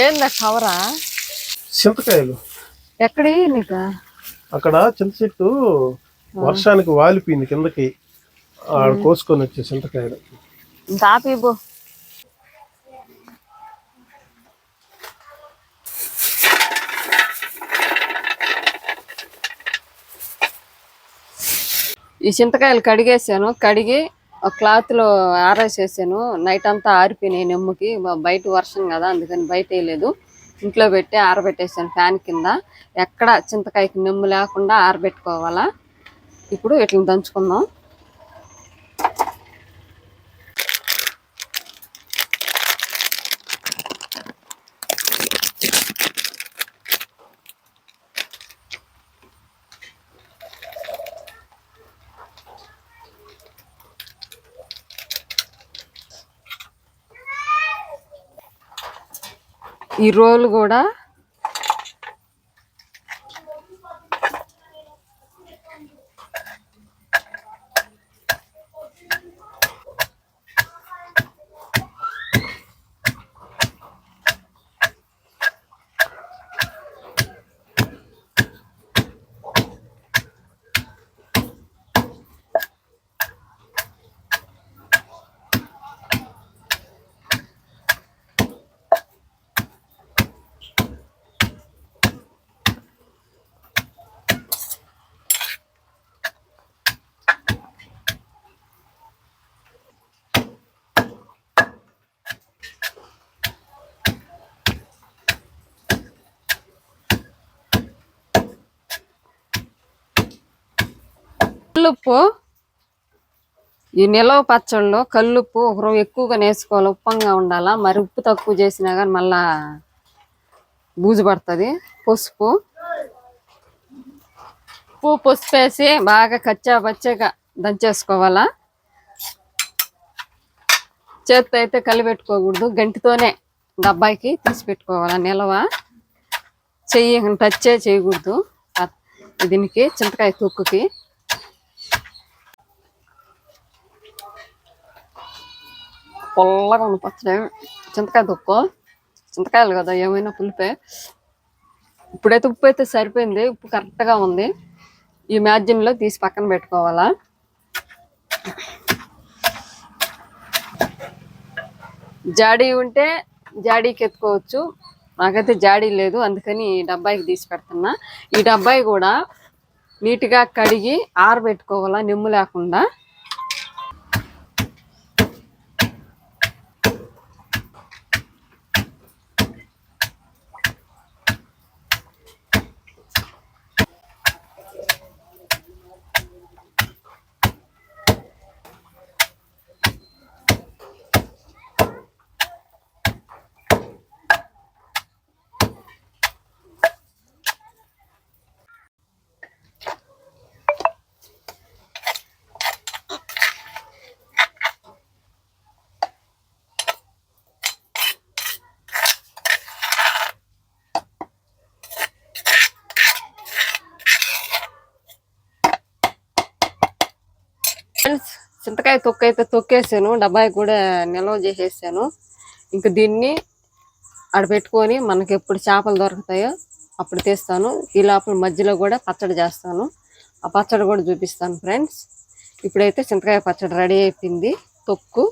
ఏందా కవరా? చింతకాయలు. ఎక్కడి నీకు? అక్కడ చింత చెట్టు వర్షానికి వాలిపోయింది కిందకి. ఆడ కోసుకొని వచ్చే చింతకాయలు. ఈ చింతకాయలు కడిగేసాను. కడిగి క్లాత్లో ఆరేసేసాను నైట్ అంతా ఆరిపోయినాయి నెమ్ముకి. బయట వర్షం కదా అందుకని బయట వేయలేదు. ఇంట్లో పెట్టి ఆరబెట్టేసాను ఫ్యాన్ కింద. ఎక్కడ చింతకాయకి నెమ్ము లేకుండా ఆరబెట్టుకోవాలా? ఇప్పుడు ఇట్లా దంచుకుందాం. ఈ రోలు కూడా కల్లుప్పు. ఈ నిలవ పచ్చళ్ళు కల్లుప్పు ఒక రోజు ఎక్కువగా వేసుకోవాలి ఉప్పంగా ఉండాలా? మరి ఉప్పు తక్కువ చేసినా కానీ మళ్ళా బూజు పడుతుంది. పసుపు. ఉప్పు పసుపు వేసి బాగా కచ్చా పచ్చగా దంచేసుకోవాలా? చేత్తో అయితే కలిపెట్టుకోకూడదు గంటితోనే డబ్బాయికి తీసి పెట్టుకోవాలా? నిలవ. చెయ్యి టచ్చే చేయకూడదు. దీనికి చింతకాయ తొక్కుకి. పొల్లగా ఉంది పచ్చడి చింతకాయ తొక్కు చింతకాయలు కదా ఏమైనా పులిపే. ఇప్పుడైతే ఉప్పు అయితే సరిపోయింది. ఉప్పు కరెక్ట్గా ఉంది. ఈ మ్యాజిన్లో తీసి పక్కన పెట్టుకోవాలా. జాడీ ఉంటే జాడీకి ఎత్తుకోవచ్చు. నాకైతే జాడీ లేదు అందుకని ఈ డబ్బాయికి తీసి పెడుతున్నా. ఈ డబ్బాయి కూడా నీట్గా కడిగి ఆరబెట్టుకోవాలా నిమ్ము లేకుండా. చింతకాయ తొక్క అయితే తొక్కేసాను డబ్బాయి కూడా నిల్వ చేసేసాను. ఇంక దీన్ని ఆడ పెట్టుకొని మనకి ఎప్పుడు చేపలు దొరుకుతాయో అప్పుడు తీస్తాను. ఈ లోపల మధ్యలో కూడా పచ్చడి చేస్తాను. ఆ పచ్చడి కూడా చూపిస్తాను ఫ్రెండ్స్. ఇప్పుడైతే చింతకాయ పచ్చడి రెడీ అయిపోయింది. తొక్కు.